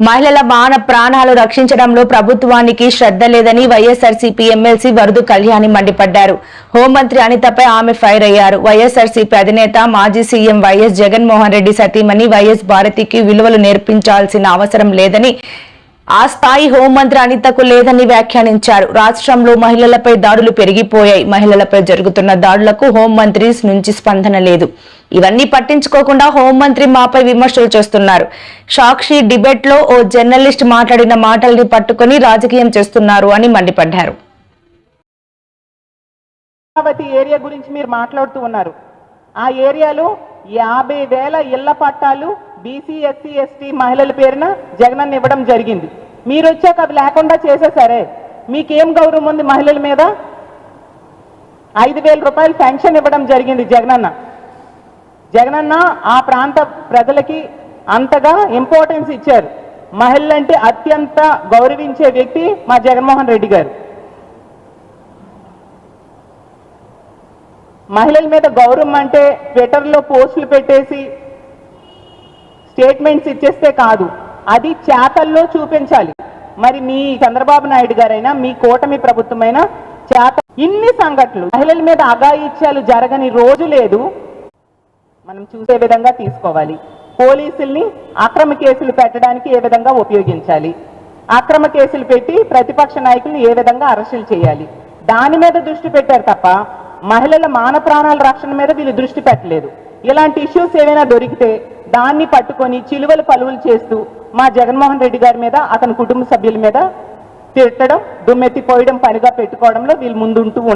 మహిళల మాన ప్రాణాలు రక్షించడంలో ప్రభుత్వానికి శ్రద్ధ లేదని వైఎస్ఆర్సీపీ ఎమ్మెల్సీ వరదు కళ్యాణి మండిపడ్డారు. హోంమంత్రి అనితపై ఆమె ఫైర్ అయ్యారు. వైఎస్ఆర్సీపీ అధినేత మాజీ సీఎం వైఎస్ జగన్మోహన్ రెడ్డి సతీమణి వైఎస్ భారతికి విలువలు నేర్పించాల్సిన అవసరం లేదని ఆ స్థాయి హోంమంత్రి అనితకు లేదని వ్యాఖ్యానించారు. రాష్ట్రంలో మహిళలపై దాడులు పెరిగిపోయాయి. మహిళలపై జరుగుతున్న దాడులకు హోంమంత్రి నుంచి స్పందన లేదు. ఇవన్నీ పట్టించుకోకుండా హోంమంత్రి మాపై విమర్శలు చేస్తున్నారు. సాక్షి డిబేట్లో ఓ జర్నలిస్ట్ మాట్లాడిన మాటల్ని పట్టుకొని రాజకీయం చేస్తున్నారు అని మండిపడ్డారు. అమరావతి ఏరియా గురించి మీరు మాట్లాడుతూ ఉన్నారు. ఆ ఏరియాలో యాభై వేల ఇళ్ళ పట్టాలు బీసీ ఎస్సీ ఎస్టీ మహిళల పేరున జగనన్న ఇవ్వడం జరిగింది. మీరు వచ్చాక అవి లేకుండా చేసేసరే. మీకేం గౌరవం ఉంది మహిళల మీద? ఐదు వేల రూపాయలు పెన్షన్ ఇవ్వడం జరిగింది జగనన్న. జగనన్న ఆ ప్రాంత ప్రజలకి అంతగా ఇంపార్టెన్స్ ఇచ్చారు. మహిళలంటే అత్యంత గౌరవించే వ్యక్తి మా జగన్మోహన్ రెడ్డి గారు. మహిళల మీద గౌరవం అంటే ట్విట్టర్లో పోస్టులు పెట్టేసి స్టేట్మెంట్స్ ఇచ్చేస్తే కాదు అది చేతల్లో చూపించాలి. మరి మీ చంద్రబాబు నాయుడు గారైనా మీ కూటమి ప్రభుత్వమైనా చేత ఇన్ని సంఘటనలు మహిళల మీద అగాయిత్యాలు జరగని రోజు లేదు. మనం చూసే విధంగా తీసుకోవాలి. పోలీసుల్ని అక్రమ కేసులు పెట్టడానికి ఏ విధంగా ఉపయోగించాలి? అక్రమ కేసులు పెట్టి ప్రతిపక్ష నాయకులు ఏ విధంగా అరెస్టులు చేయాలి? దాని మీద దృష్టి పెట్టారు తప్ప మహిళల మాన ప్రాణాల రక్షణ మీద వీళ్ళు దృష్టి పెట్టలేదు. ఇలాంటి ఇష్యూస్ ఏవైనా దొరికితే దాన్ని పట్టుకొని చిలువలు పలువులు చేస్తూ మా జగన్మోహన్ రెడ్డి గారి మీద అతని కుటుంబ సభ్యుల మీద తిట్టడం దుమ్మెత్తిపోయడం పనిగా పెట్టుకోవడంలో వీళ్ళు ముందుంటూ